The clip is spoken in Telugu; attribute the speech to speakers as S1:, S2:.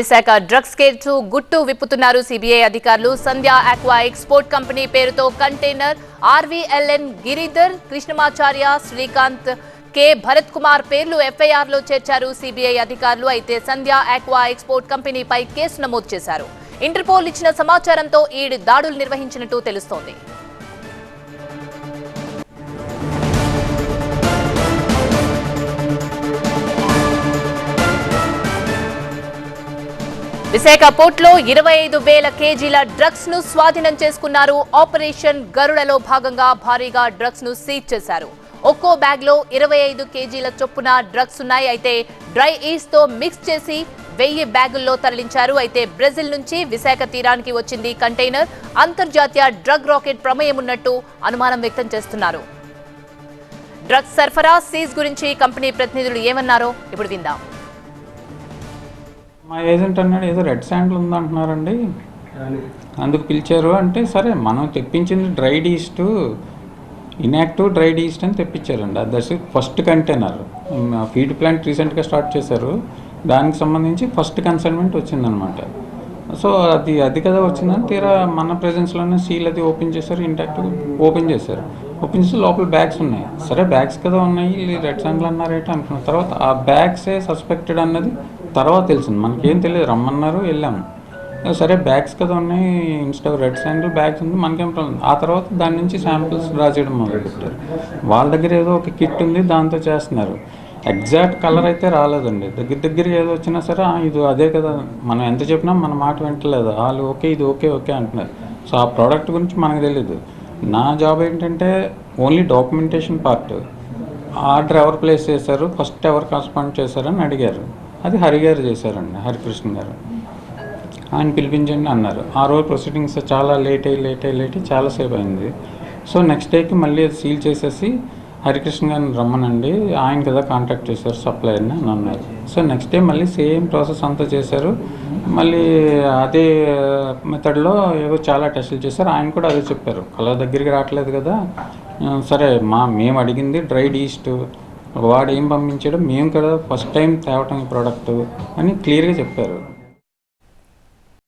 S1: విశాఖ డ్రగ్స్ కేసు గుట్టు విప్పుతున్నారు సిబిఐ అధికారులు. సంధ్యా ఆక్వా ఎక్స్పోర్ట్ కంపెనీ పేరుతో container RVLN Giridhar Krishnamacharya Srikanth K. Bharat Kumar పేర్లు ఎఫ్ఐఆర్లో చేర్చారు సిబిఐ అధికారులు. అయితే సంధ్యా ఆక్వా ఎక్స్పోర్ట్ కంపెనీపై కేసు నమోదు చేశారు. ఇంటర్పోల్ ఇచ్చిన సమాచారంతో ఈడు దాడులు నిర్వహించినట్టు తెలుస్తోంది. విశాఖ పోర్ట్లో ఇరవై ఐదు వేల కేజీల డ్రగ్స్ను స్వాధీనం చేసుకున్నారు ఆపరేషన్ గరుడలో భాగంగా భారీగా డ్రగ్స్ను సీజ్ చేశారు. ఒక్కో బ్యాగ్లో ఇరవై ఐదు కేజీల చొప్పున డ్రగ్స్ ఉన్నాయి. అయితే డ్రై ఈస్తో మిక్స్ చేసి వెయ్యి బ్యాగుల్లో తరలించారు. అయితే బ్రెజిల్ నుంచి విశాఖ తీరానికి వచ్చింది కంటైనర్. అంతర్జాతీయ డ్రగ్ రాకెట్ ప్రమేయం ఉన్నట్టు అనుమానం వ్యక్తం చేస్తున్నారు. డ్రగ్స్ సరఫరా సీజ్ గురించి కంపెనీ ప్రతినిధులు ఏమన్నారో ఇప్పుడు విందాం.
S2: మా ఏజెంట్ అన్నాడు ఏదో రెడ్ శాండిల్ ఉందంటున్నారండి. అందుకు పిలిచారు అంటే సరే మనం తెప్పించింది dried yeast inactive dried yeast అని తెప్పించారండి. That first container. Feed plant రీసెంట్గా స్టార్ట్ చేశారు. దానికి సంబంధించి ఫస్ట్ కన్సైన్మెంట్ వచ్చిందనమాట. సో అది అది కదా వచ్చిందని తీరా మన ప్రెజెన్స్లోనే సీల్ అది ఓపెన్ చేశారు ఇంటాక్ట్ ఓపెన్ చేశారు. ఓపెన్ చేసి లోపల బ్యాగ్స్ ఉన్నాయి. సరే బ్యాగ్స్ కదా ఉన్నాయి రెడ్ శాండిల్ అన్నారేంటి అనుకున్న. తర్వాత ఆ బ్యాగ్సే సస్పెక్టెడ్ అన్నది తర్వాత తెలిసింది మనకేం తెలియదు. రమ్మన్నారు వెళ్ళాము సరే బ్యాగ్స్ కదా ఉన్నాయి. ఇన్స్టా రెడ్ శాండిల్ బ్యాగ్స్ ఉంది. మనకేం ప్రాబ్లం ఆ తర్వాత దాని నుంచి శాంపిల్స్ డ్రా చేయడం మొదలుపెట్టారు. వాళ్ళ దగ్గర ఏదో ఒక కిట్ ఉంది. దాంతో చేస్తున్నారు. ఎగ్జాక్ట్ కలర్ అయితే రాలేదండి. దగ్గర దగ్గర ఏదో వచ్చినా సరే ఇది అదే కదా. మనం ఎంత చెప్పినా మన మాట వింటలేదు. వాళ్ళు ఓకే ఇది ఓకే ఓకే అంటున్నారు. సో ఆ ప్రోడక్ట్ గురించి మనకు తెలియదు నా జాబ్ ఏంటంటే ఓన్లీ డాక్యుమెంటేషన్ పార్ట్ ఆర్డర్ ఎవరు ప్లేస్ చేశారు. ఫస్ట్ ఎవరు కరస్పాండ్ చేశారని అడిగారు. అది హరిగారు చేశారండి హరికృష్ణ గారు. ఆయన పిలిపించండి అన్నారు. ఆ రోజు ప్రొసీడింగ్స్ చాలా లేట్ అయ్యి లేట్ అయ్యి లేట్ అయ్యి చాలాసేపు అయింది. సో నెక్స్ట్ డేకి మళ్ళీ అది సీల్ చేసేసి హరికృష్ణ గారిని రమ్మనండి ఆయన కదా కాంటాక్ట్ చేశారు సప్లయర్ని అని అన్నారు. సో నెక్స్ట్ డే మళ్ళీ సేమ్ ప్రాసెస్ అంతా చేశారు. మళ్ళీ అదే మెథడ్లో ఏవో చాలా టెస్టులు చేశారు. ఆయన కూడా అదే చెప్పారు. కలర్ దగ్గరికి రావట్లేదు కదా. సరే మా మేము అడిగింది డ్రైడ్ ఈస్ట్ వాడు ఏం పంపించాడో మేము కదా ఫస్ట్ టైం తేవటం ఈ ప్రోడక్ట్ అని క్లియర్గా చెప్పారు.